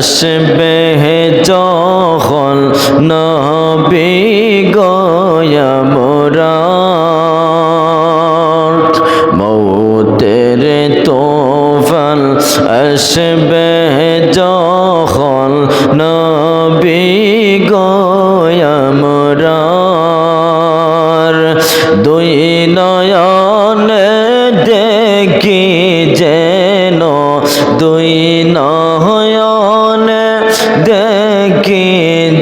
আসবে যখন নবী গয়া মোরা মৌতের তোফাল আসবে যখন নবী গয়া মোরার দুই নয়নে নয়নে দেখি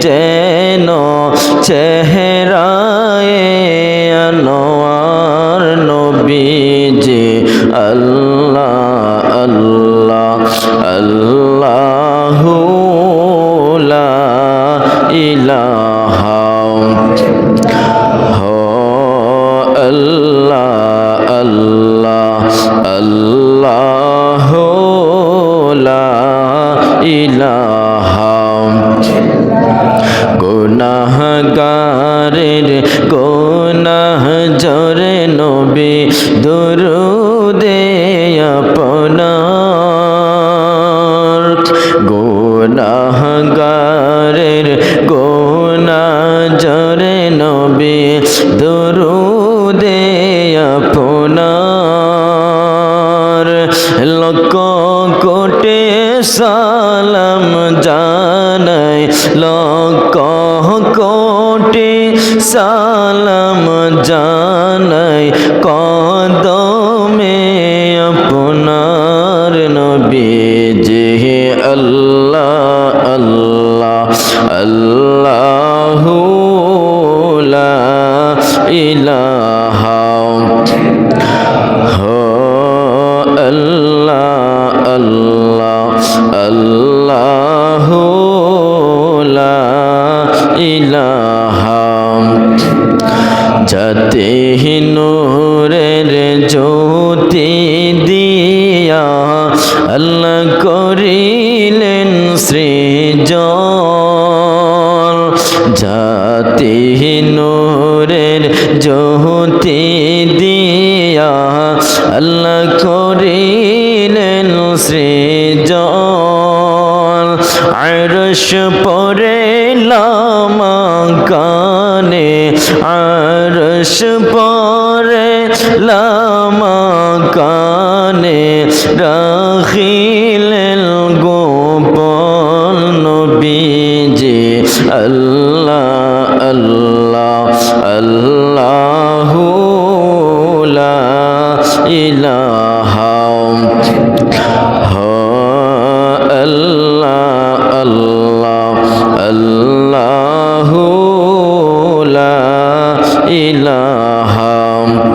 যেন চেহারায় আনোয়ার নবীজি। আল্লাহ আল্লাহ আল্লাহু ইলাহা। হো আল্লাহ আল্লাহ আল্লাহ। ইলাহা। গুনাহগারের গুনাহ জরে নবী দুরুদে আপনার। গুনাহগারের গুনাহ জরে নবী দুরুদে আপনার। লক্ষ কোটে সালাম জানাই লক্ষ কোটে সালাম জানাই কদমে আপনার নবীজি আল্লাহ আল্লাহ আল্লাহু লা ইলাহা হো আল্লাহ আল্লাহ আল্লাহু যাতে নূরের জ্যোতি দিয়া আল্লাহ করিলেন সৃজন জাতি নূরের জ্যোতি দিয়া আল্লাহ করিলেন সৃজন আরশ পরে লামা কানে, আরশ পরে লামা কানে রাখিলেন গোপন নবীজি, আল্লাহ আল্লাহ, আল্লাহু লা